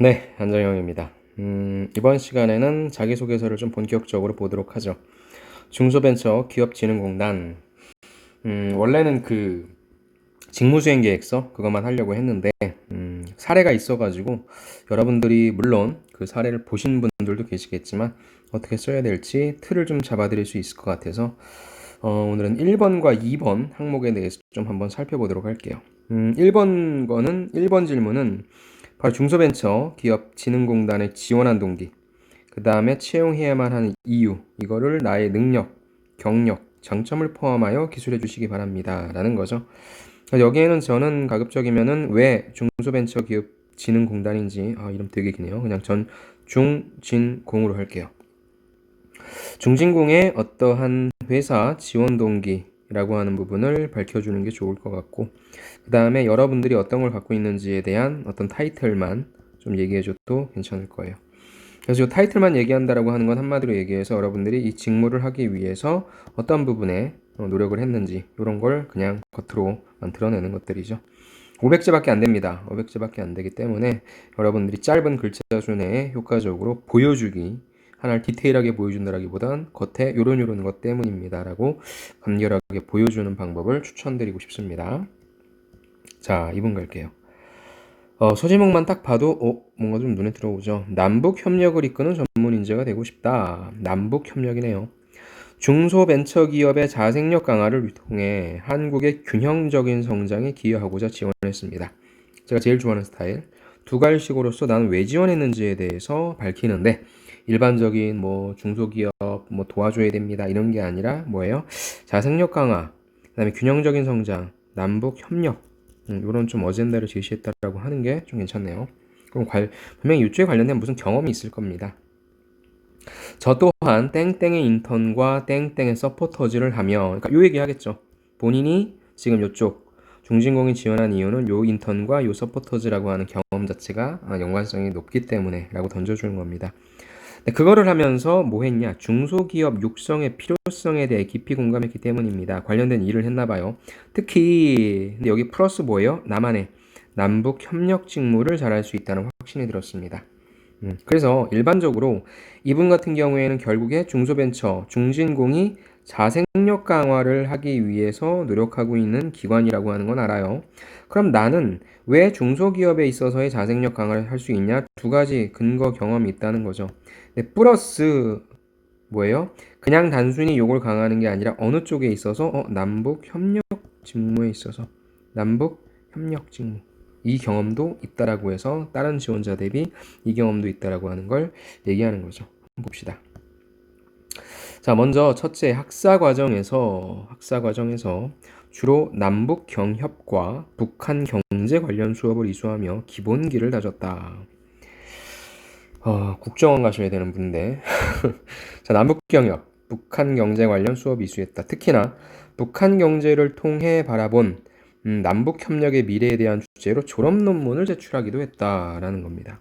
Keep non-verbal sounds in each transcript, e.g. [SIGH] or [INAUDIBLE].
네, 안정영입니다. 음, 이번 시간에는 자기소개서를 좀 본격적으로 보도록 하죠. 중소벤처 기업진흥공단. 음, 원래는 그 직무수행 계획서 그것만 하려고 했는데 음, 사례가 있어가지고 여러분들이 물론 그 사례를 보신 분들도 계시겠지만 어떻게 써야 될지 틀을 좀 잡아드릴 수 있을 것 같아서 어, 오늘은 1번과 2번 항목에 대해서 좀 한번 살펴보도록 할게요. 음, 1번 거는 1번 질문은 바로 중소벤처 기업 진흥공단에 지원한 동기, 그 다음에 채용해야만 하는 이유, 이거를 나의 능력, 경력, 장점을 포함하여 기술해 주시기 바랍니다. 라는 거죠. 여기에는 저는 가급적이면은 왜 중소벤처 기업 진흥공단인지, 아, 이름 되게 기네요. 그냥 전 중진공으로 할게요. 중진공의 어떠한 회사 지원 동기 라고 하는 부분을 밝혀주는 게 좋을 것 같고, 그 다음에 여러분들이 어떤 걸 갖고 있는지에 대한 어떤 타이틀만 좀 얘기해줘도 괜찮을 거예요. 그래서 이 타이틀만 얘기한다라고 하는 건 한마디로 얘기해서 여러분들이 이 직무를 하기 위해서 어떤 부분에 어, 노력을 했는지 이런 걸 그냥 겉으로 드러내는 것들이죠. 500字밖에 안 됩니다. 500字밖에 안 되기 때문에 여러분들이 짧은 글자 수 내에 효과적으로 보여주기 하나를 디테일하게 보여준다라기보단 겉에 요런 요런 것 때문입니다라고 간결하게 보여주는 방법을 추천드리고 싶습니다. 자, 2번 갈게요. 어, 소제목만 딱 봐도 어, 뭔가 좀 눈에 들어오죠. 남북 협력을 이끄는 전문 인재가 되고 싶다. 남북 협력이네요. 중소벤처기업의 자생력 강화를 통해 한국의 균형적인 성장에 기여하고자 지원했습니다. 제가 제일 좋아하는 스타일. 두 갈식으로서 나는 왜 지원했는지에 대해서 밝히는데 일반적인 뭐 중소기업 뭐 도와줘야 됩니다 이런 게 아니라 뭐예요? 자생력 강화, 그다음에 균형적인 성장, 남북 협력 음, 이런 좀 어젠다를 제시했다라고 하는 게 좀 괜찮네요. 그럼 관, 분명히 이쪽에 관련된 무슨 경험이 있을 겁니다. 저 또한 땡땡의 인턴과 땡땡의 서포터즈를 하며 그러니까 요 얘기 하겠죠. 본인이 지금 요쪽 중진공이 지원한 이유는 요 인턴과 요 서포터즈라고 하는 경험 자체가 아, 연관성이 높기 때문에 라고 던져주는 겁니다. 네, 그거를 하면서 뭐 했냐? 중소기업 육성의 필요성에 대해 깊이 공감했기 때문입니다. 관련된 일을 했나 봐요. 특히 여기 플러스 뭐예요? 나만의 남북 협력 직무를 잘할 수 있다는 확신이 들었습니다. 음, 그래서 일반적으로 이분 같은 경우에는 결국에 중소벤처, 중진공이 자생력 강화를 하기 위해서 노력하고 있는 기관이라고 하는 건 알아요. 그럼 나는 왜 중소기업에 있어서의 자생력 강화를 할 수 있냐? 두 가지 근거 경험이 있다는 거죠. 네, 플러스 뭐예요? 그냥 단순히 요걸 강화하는 게 아니라 어느 쪽에 있어서 어, 남북 협력 직무에 있어서 남북 협력 직무 이 경험도 있다라고 해서 다른 지원자 대비 이 경험도 있다라고 하는 걸 얘기하는 거죠. 봅시다. 자, 먼저 첫째 학사 과정에서 학사 과정에서 주로 남북 경협과 북한 경제 관련 수업을 이수하며 기본기를 다졌다. 어, 국정원 가셔야 되는 분인데. [LAUGHS] 자, 남북 경협, 북한 경제 관련 수업 이수했다. 특히나 북한 경제를 통해 바라본 음, 남북 협력의 미래에 대한 주제로 졸업 논문을 제출하기도 했다라는 겁니다.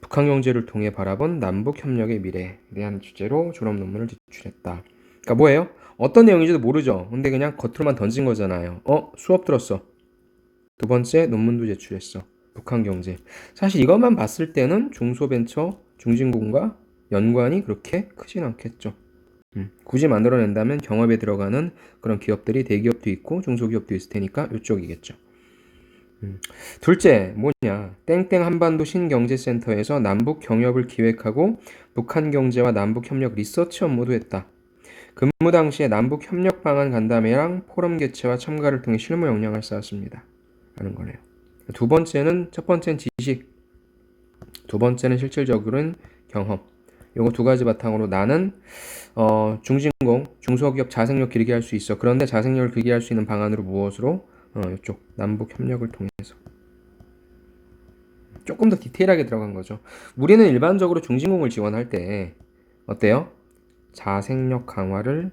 북한 경제를 통해 바라본 남북 협력의 미래에 대한 주제로 졸업 논문을 제출했다. 그러니까 뭐예요? 어떤 내용인지도 모르죠. 근데 그냥 겉으로만 던진 거잖아요. 어, 수업 들었어. 두 번째 논문도 제출했어. 북한 경제. 사실 이것만 봤을 때는 중소벤처, 중진공과 연관이 그렇게 크진 않겠죠. 음, 굳이 만들어낸다면 경업에 들어가는 그런 기업들이 대기업도 있고 중소기업도 있을 테니까 이쪽이겠죠. 음. 둘째, 뭐냐. 땡땡 한반도 신경제센터에서 남북 경협을 기획하고 북한 경제와 남북 협력 리서치 업무도 했다. 근무 당시에 남북 협력 방안 간담회랑 포럼 개최와 참가를 통해 실무 역량을 쌓았습니다. 라는 거네요. 두 번째는 첫 번째는 지식, 두 번째는 실질적으로는 경험. 요거 두 가지 바탕으로 나는 어, 중진공, 중소기업 자생력 길게 할 수 있어. 그런데 자생력을 길게 할 수 있는 방안으로 무엇으로? 어, 이쪽 남북 협력을 통해서 조금 더 디테일하게 들어간 거죠. 우리는 일반적으로 중진공을 지원할 때 어때요? 자생력 강화를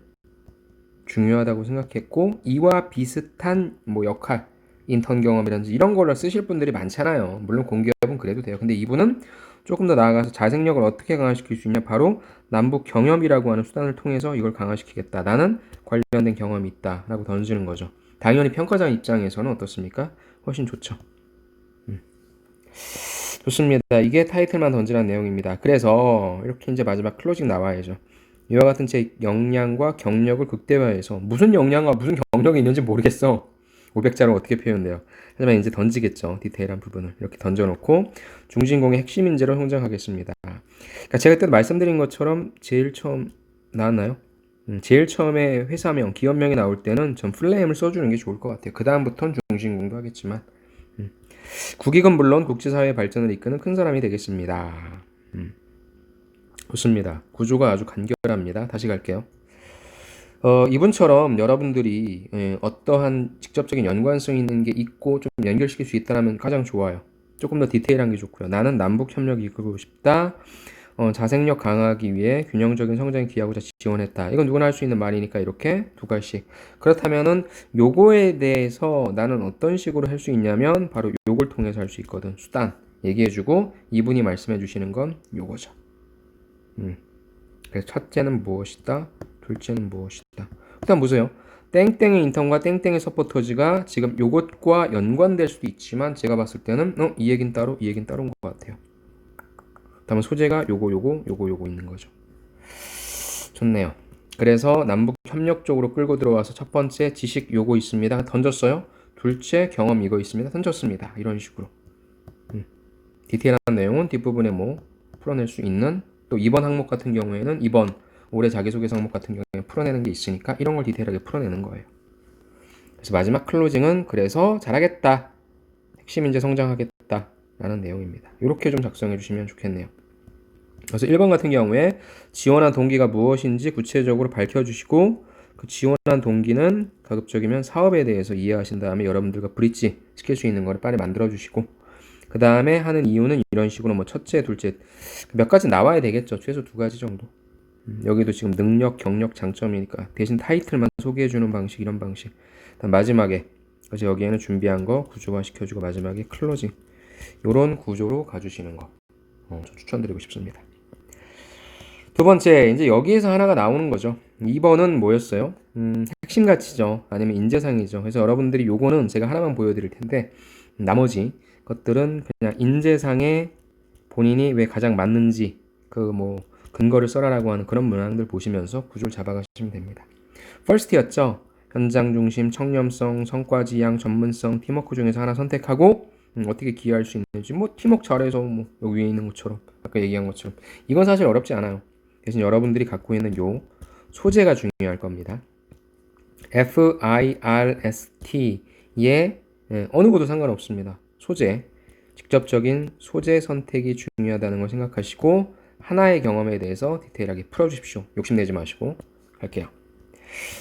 중요하다고 생각했고 이와 비슷한 뭐 역할 인턴 경험이라든지 이런 걸로 쓰실 분들이 많잖아요. 물론 공기업은 그래도 돼요. 근데 이분은 조금 더 나아가서 자생력을 어떻게 강화시킬 수 있냐? 바로 남북 경협이라고 하는 수단을 통해서 이걸 강화시키겠다. 나는 관련된 경험이 있다라고 던지는 거죠. 당연히 평가자 입장에서는 어떻습니까? 훨씬 좋죠. 음. 좋습니다. 이게 타이틀만 던지라는 내용입니다. 그래서 이렇게 이제 마지막 클로징 나와야죠. 이와 같은 제 역량과 경력을 극대화해서 무슨 역량과 무슨 경력이 있는지 모르겠어. 500자로 어떻게 표현돼요? 하지만 이제 던지겠죠. 디테일한 부분을 이렇게 던져놓고 중진공의 핵심 인재로 성장하겠습니다. 그러니까 제가 그때 말씀드린 것처럼 제일 처음 나왔나요? 음, 제일 처음에 회사명, 기업명이 나올 때는 전 플레임을 써주는 게 좋을 것 같아요. 그 다음부터는 중진공도 하겠지만 음. 국익은 물론 국제사회 발전을 이끄는 큰 사람이 되겠습니다. 음. 좋습니다. 구조가 아주 간결합니다. 다시 갈게요. 어, 이분처럼 여러분들이 예, 어떠한 직접적인 연관성 있는 게 있고 좀 연결시킬 수 있다면 가장 좋아요. 조금 더 디테일한 게 좋고요. 나는 남북 협력 이끌고 싶다. 어, 자생력 강화하기 위해 균형적인 성장에 기하고자 지원했다. 이건 누구나 할 수 있는 말이니까 이렇게 두 가지씩. 그렇다면은 요거에 대해서 나는 어떤 식으로 할 수 있냐면 바로 요걸 통해서 할 수 있거든. 수단 얘기해주고 이분이 말씀해 주시는 건 요거죠. 음. 그래서 첫째는 무엇이다? 둘째는 무엇이다? 일단 보세요. 땡땡의 인턴과 땡땡의 서포터즈가 지금 요것과 연관될 수도 있지만 제가 봤을 때는 어, 이 얘긴 따로 이 얘긴 따로인 것 같아요. 다음은 소재가 요거 요거 요거 요거 있는 거죠. 좋네요. 그래서 남북 협력 쪽으로 끌고 들어와서 첫 번째 지식 요거 있습니다. 던졌어요. 둘째 경험 이거 있습니다. 던졌습니다. 이런 식으로. 음. 디테일한 내용은 뒷부분에 뭐 풀어낼 수 있는 또 이번 항목 같은 경우에는 이번 올해 자기소개서 항목 같은 경우에 풀어내는 게 있으니까 이런 걸 디테일하게 풀어내는 거예요. 그래서 마지막 클로징은 그래서 잘하겠다. 핵심 인재 성장하겠다. 라는 내용입니다. 이렇게 좀 작성해 주시면 좋겠네요. 그래서 1번 같은 경우에 지원한 동기가 무엇인지 구체적으로 밝혀주시고 그 지원한 동기는 가급적이면 사업에 대해서 이해하신 다음에 여러분들과 브릿지 시킬 수 있는 거를 빨리 만들어 주시고 그 다음에 하는 이유는 이런 식으로 뭐 첫째, 둘째 몇 가지 나와야 되겠죠. 최소 두 가지 정도. 음, 여기도 지금 능력, 경력, 장점이니까 대신 타이틀만 소개해 주는 방식 이런 방식. 마지막에 그래서 여기에는 준비한 거 구조화 시켜주고 마지막에 클로징 이런 구조로 가주시는 거 어, 저 추천드리고 싶습니다. 두 번째, 이제 여기에서 하나가 나오는 거죠. 2번은 뭐였어요? 음, 핵심 가치죠. 아니면 인재상이죠. 그래서 여러분들이 요거는 제가 하나만 보여드릴 텐데, 나머지 것들은 그냥 인재상에 본인이 왜 가장 맞는지, 그 뭐, 근거를 써라라고 하는 그런 문항들 보시면서 구조를 잡아가시면 됩니다. 퍼스트였죠. 현장 중심, 청렴성, 성과 지향, 전문성, 팀워크 중에서 하나 선택하고, 음, 어떻게 기여할 수 있는지, 뭐, 팀워크 잘해서 뭐, 여기 위에 있는 것처럼, 아까 얘기한 것처럼. 이건 사실 어렵지 않아요. 대신 여러분들이 갖고 있는 요 소재가 중요할 겁니다. FIRST의 예, 어느 것도 상관없습니다. 소재, 직접적인 소재 선택이 중요하다는 걸 생각하시고 하나의 경험에 대해서 디테일하게 풀어주십시오. 욕심내지 마시고 갈게요.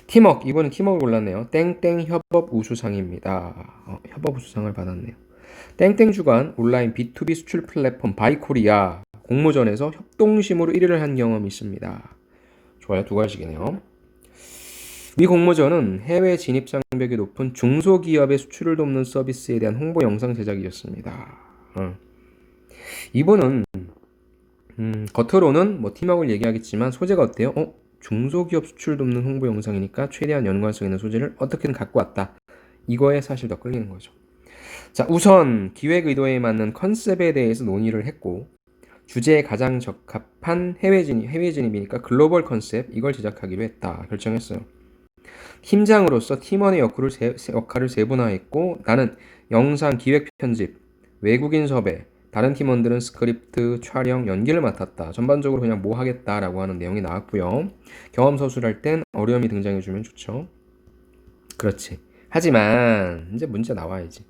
팀워크, 이번엔 팀워크를 골랐네요. 땡땡 협업 우수상입니다. 어, 협업 우수상을 받았네요. 땡땡 주간 온라인 B2B 수출 플랫폼 바이코리아 공모전에서 협동심으로 1위를 한 경험이 있습니다. 좋아요. 두 가지겠네요. 이 공모전은 해외 진입 장벽이 높은 중소기업의 수출을 돕는 서비스에 대한 홍보 영상 제작이었습니다. 어. 이분은 음, 겉으로는 뭐 팀워크를 얘기하겠지만 소재가 어때요? 어? 중소기업 수출 돕는 홍보 영상이니까 최대한 연관성 있는 소재를 어떻게든 갖고 왔다. 이거에 사실 더 끌리는 거죠. 자, 우선 기획 의도에 맞는 컨셉에 대해서 논의를 했고 주제에 가장 적합한 해외 진입, 해외 진입이니까 글로벌 컨셉 이걸 제작하기로 했다 결정했어요. 팀장으로서 팀원의 역할을, 세, 역할을 세분화했고 나는 영상 기획 편집, 외국인 섭외, 다른 팀원들은 스크립트, 촬영, 연기를 맡았다. 전반적으로 그냥 뭐 하겠다라고 하는 내용이 나왔고요. 경험 서술할 땐 어려움이 등장해주면 좋죠. 그렇지. 하지만 이제 문제 나와야지.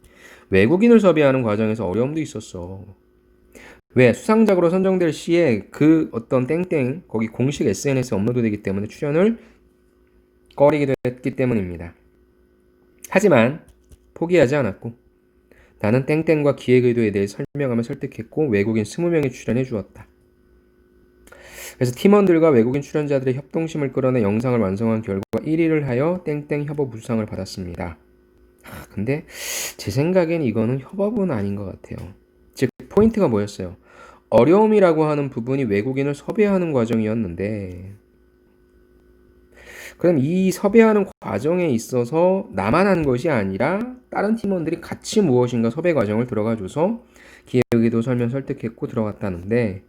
외국인을 섭외하는 과정에서 어려움도 있었어. 왜 수상작으로 선정될 시에 그 어떤 땡땡 거기 공식 SNS에 업로드되기 때문에 출연을 꺼리기도 했기 때문입니다. 하지만 포기하지 않았고 나는 땡땡과 기획 의도에 대해 설명하며 설득했고 외국인 20명이 출연해 주었다. 그래서 팀원들과 외국인 출연자들의 협동심을 끌어내 영상을 완성한 결과 1위를 하여 땡땡 협업 우수상을 받았습니다. 아, 근데 제 생각엔 이거는 협업은 아닌 것 같아요. 즉 포인트가 뭐였어요? 어려움이라고 하는 부분이 외국인을 섭외하는 과정이었는데 그럼 이 섭외하는 과정에 있어서 나만 한 것이 아니라 다른 팀원들이 같이 무엇인가 섭외 과정을 들어가줘서 기획에도 설명 설득했고 들어갔다는데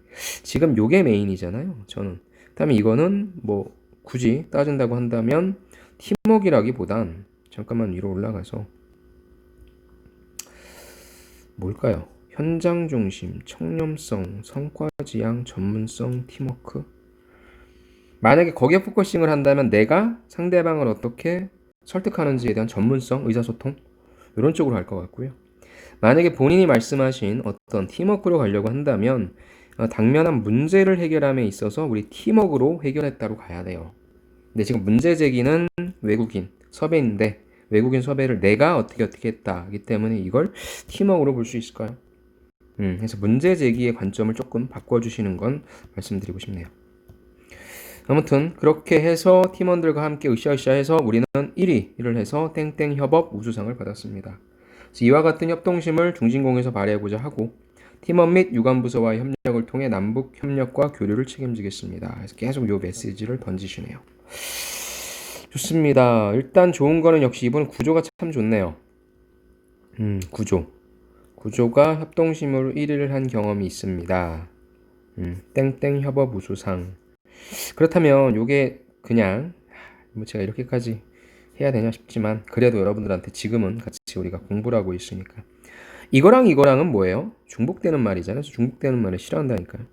지금 요게 메인이잖아요. 저는. 그다음에 이거는 뭐 굳이 따진다고 한다면 팀워크라기보단 잠깐만 위로 올라가서 뭘까요? 현장 중심, 청렴성, 성과 지향, 전문성, 팀워크. 만약에 거기에 포커싱을 한다면 내가 상대방을 어떻게 설득하는지에 대한 전문성, 의사소통 이런 쪽으로 갈 것 같고요. 만약에 본인이 말씀하신 어떤 팀워크로 가려고 한다면 어, 당면한 문제를 해결함에 있어서 우리 팀워크로 해결했다로 가야 돼요. 근데 지금 문제 제기는 외국인 섭외인데 외국인 섭외를 내가 어떻게 어떻게 했다기 때문에 이걸 팀워크로 볼 수 있을까요? 음, 그래서 문제 제기의 관점을 조금 바꿔주시는 건 말씀드리고 싶네요. 아무튼 그렇게 해서 팀원들과 함께 으쌰으쌰해서 우리는 1위를 해서 땡땡 협업 우수상을 받았습니다. 이와 같은 협동심을 중진공에서 발휘하고자 하고 팀원 및 유관부서와의 협력을 통해 남북 협력과 교류를 책임지겠습니다. 그래서 계속 이 메시지를 던지시네요. 좋습니다. 일단 좋은 거는 역시 이번 구조가 참 좋네요. 음, 구조. 구조가 협동심으로 1위를 한 경험이 있습니다. 음, 땡땡 협업 우수상. 그렇다면 이게 그냥 뭐 제가 이렇게까지 해야 되냐 싶지만 그래도 여러분들한테 지금은 같이 우리가 공부를 하고 있으니까 이거랑 이거랑은 뭐예요? 중복되는 말이잖아요. 중복되는 말을 싫어한다니까요.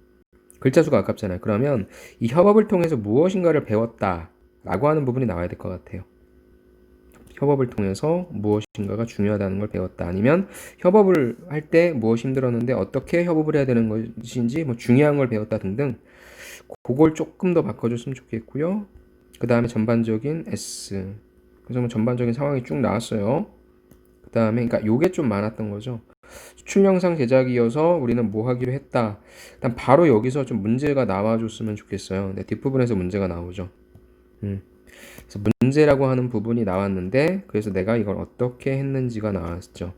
글자 수가 아깝잖아요. 그러면 이 협업을 통해서 무엇인가를 배웠다 라고 하는 부분이 나와야 될 것 같아요. 협업을 통해서 무엇인가가 중요하다는 걸 배웠다. 아니면 협업을 할 때 무엇이 힘들었는데 어떻게 협업을 해야 되는 것인지 뭐 중요한 걸 배웠다 등등 그걸 조금 더 바꿔줬으면 좋겠고요. 그 다음에 전반적인 S. 그래서 뭐 전반적인 상황이 쭉 나왔어요. 그 다음에 그러니까 요게 좀 많았던 거죠. 수출 영상 제작이어서 우리는 뭐 하기로 했다. 일단 바로 여기서 좀 문제가 나와줬으면 좋겠어요. 네, 뒷부분에서 문제가 나오죠. 음. 그래서 문제라고 하는 부분이 나왔는데 그래서 내가 이걸 어떻게 했는지가 나왔죠.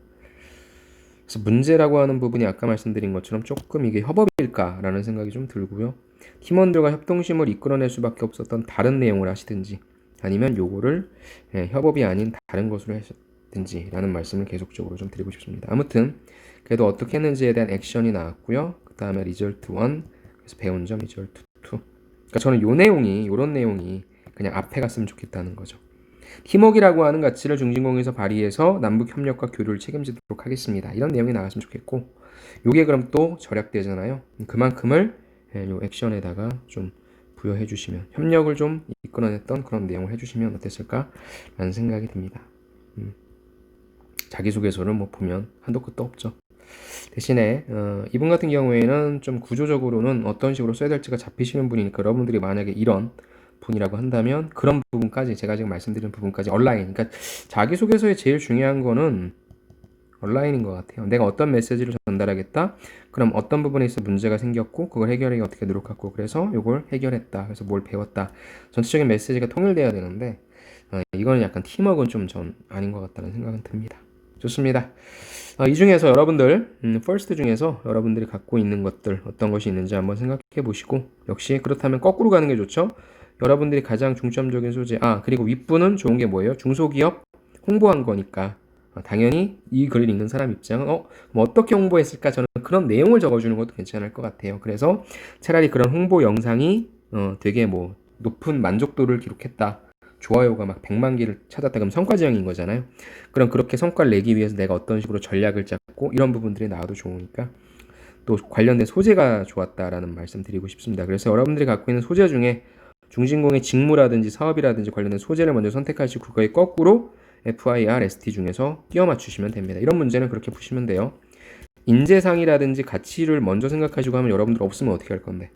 그래서 문제라고 하는 부분이 아까 말씀드린 것처럼 조금 이게 협업일까라는 생각이 좀 들고요. 팀원들과 협동심을 이끌어낼 수밖에 없었던 다른 내용을 하시든지 아니면 요거를 예, 협업이 아닌 다른 것으로 하셨든지 라는 말씀을 계속적으로 좀 드리고 싶습니다. 아무튼 그래도 어떻게 했는지에 대한 액션이 나왔고요. 그 다음에 리절트 1 그래서 배운 점 리절트 2 그러니까 저는 요 내용이 요런 내용이 그냥 앞에 갔으면 좋겠다는 거죠. 팀워크라고 하는 가치를 중진공에서 발휘해서 남북 협력과 교류를 책임지도록 하겠습니다. 이런 내용이 나왔으면 좋겠고 요게 그럼 또 절약되잖아요. 그만큼을 예, 요 액션에다가 좀 부여해 주시면 협력을 좀 이끌어냈던 그런 내용을 해주시면 어땠을까라는 생각이 듭니다. 음. 자기소개서를 뭐 보면 한도 끝도 없죠. 대신에 어, 이분 같은 경우에는 좀 구조적으로는 어떤 식으로 써야 될지가 잡히시는 분이니까 여러분들이 만약에 이런 분이라고 한다면 그런 부분까지 제가 지금 말씀드린 부분까지 온라인 그러니까 자기소개서에 제일 중요한 거는 온라인인 것 같아요. 내가 어떤 메시지를 전달하겠다. 그럼 어떤 부분에 있어 문제가 생겼고 그걸 해결하기 어떻게 노력하고 그래서 이걸 해결했다. 그래서 뭘 배웠다. 전체적인 메시지가 통일돼야 되는데 어, 이거는 약간 팀워크는 좀 전 아닌 것 같다는 생각은 듭니다. 좋습니다. 어, 이 중에서 여러분들 음, 퍼스트 중에서 여러분들이 갖고 있는 것들 어떤 것이 있는지 한번 생각해 보시고 역시 그렇다면 거꾸로 가는 게 좋죠. 여러분들이 가장 중점적인 소재 아 그리고 윗분은 좋은 게 뭐예요? 중소기업 홍보한 거니까 어, 당연히 이 글을 읽는 사람 입장은 어, 뭐 어떻게 홍보했을까 저는 그런 내용을 적어주는 것도 괜찮을 것 같아요. 그래서 차라리 그런 홍보 영상이 어, 되게 뭐 높은 만족도를 기록했다. 좋아요가 막 100만 개를 찾았다 그럼 성과 지향인 거잖아요. 그럼 그렇게 성과를 내기 위해서 내가 어떤 식으로 전략을 짰고 이런 부분들이 나와도 좋으니까 또 관련된 소재가 좋았다라는 말씀 드리고 싶습니다. 그래서 여러분들이 갖고 있는 소재 중에 중진공의 직무라든지 사업이라든지 관련된 소재를 먼저 선택하시고 그거에 거꾸로 FIRST 중에서 끼워 맞추시면 됩니다. 이런 문제는 그렇게 푸시면 돼요. 인재상이라든지 가치를 먼저 생각하시고 하면 여러분들 없으면 어떻게 할 건데?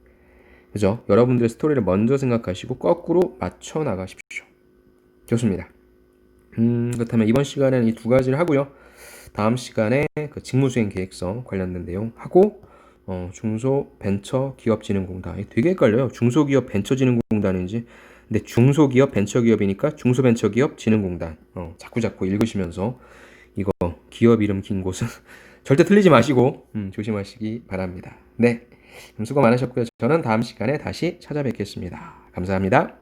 그죠? 여러분들의 스토리를 먼저 생각하시고 거꾸로 맞춰 나가십시오. 좋습니다. 음, 그렇다면 이번 시간에는 이 두 가지를 하고요. 다음 시간에 그 직무수행 계획서 관련된 내용 하고 어, 중소벤처기업진흥공단 되게 헷갈려요. 중소기업 벤처진흥공단인지 근데 중소기업 벤처기업이니까 중소벤처기업진흥공단 어, 자꾸 자꾸 읽으시면서 이거 기업 이름 긴 곳은 [LAUGHS] 절대 틀리지 마시고 음, 조심하시기 바랍니다. 네, 그럼 수고 많으셨고요. 저는 다음 시간에 다시 찾아뵙겠습니다. 감사합니다.